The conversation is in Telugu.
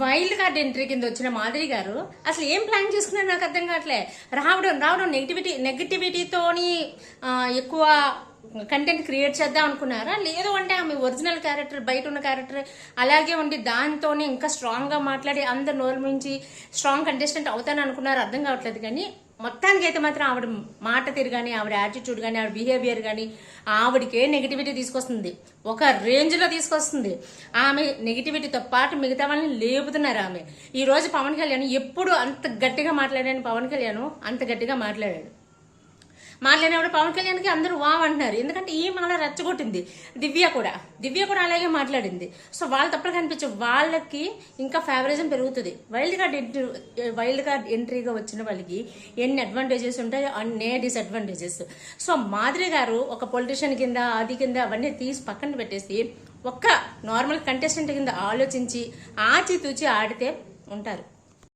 వైల్డ్ కార్డ్ ఎంట్రీ కింద వచ్చిన మాదిరి గారు అసలు ఏం ప్లాన్ చేసుకున్నారు నాకు అర్థం కావట్లే. రావడం రావడం నెగిటివిటీ నెగిటివిటీతోని ఎక్కువ కంటెంట్ క్రియేట్ చేద్దాం అనుకున్నారా? లేదు అంటే ఆమె ఒరిజినల్ క్యారెక్టర్ బయట ఉన్న క్యారెక్టర్ అలాగే ఉండి దాంతోనే ఇంకా స్ట్రాంగ్గా మాట్లాడి అందరు నోరు మించి స్ట్రాంగ్ కంటెస్టెంట్ అవుతాను అనుకున్నారు అర్థం కావట్లేదు. కానీ మొత్తానికి అయితే మాత్రం ఆవిడ మాట తీరు కానీ ఆవిడ యాటిట్యూడ్ కానీ ఆవిడ బిహేవియర్ కానీ ఆవిడకే నెగిటివిటీ తీసుకొస్తుంది. ఒక రేంజ్లో తీసుకొస్తుంది. ఆమె నెగిటివిటీతో పాటు మిగతా వాళ్ళని లేపుతున్నారు ఆమె. ఈ రోజు పవన్ కళ్యాణ్ ఎప్పుడు అంత గట్టిగా మాట్లాడాను పవన్ కళ్యాణ్ అంత గట్టిగా మాట్లాడాడు. మాట్లాడినప్పుడు పవన్ కళ్యాణ్కి అందరూ వావ్ అంటున్నారు. ఎందుకంటే ఈ మాల రెచ్చగొట్టింది దివ్య కూడా. దివ్య కూడా అలాగే మాట్లాడింది. సో వాళ్ళ తప్పుడు కనిపించే వాళ్ళకి ఇంకా ఫేవరిజం పెరుగుతుంది. Wild card entry wild card ఎంట్రీగా వచ్చిన వాళ్ళకి ఎన్ని అడ్వాంటేజెస్ ఉంటాయో అన్నే డిసడ్వాంటేజెస్ సో మాదిరి గారు ఒక పొలిటీషియన్ కింద అది కింద అవన్నీ తీసి పక్కన పెట్టేసి ఒక్క నార్మల్ కంటెస్టెంట్ కింద ఆలోచించి ఆచితూచి ఆడితే ఉంటారు.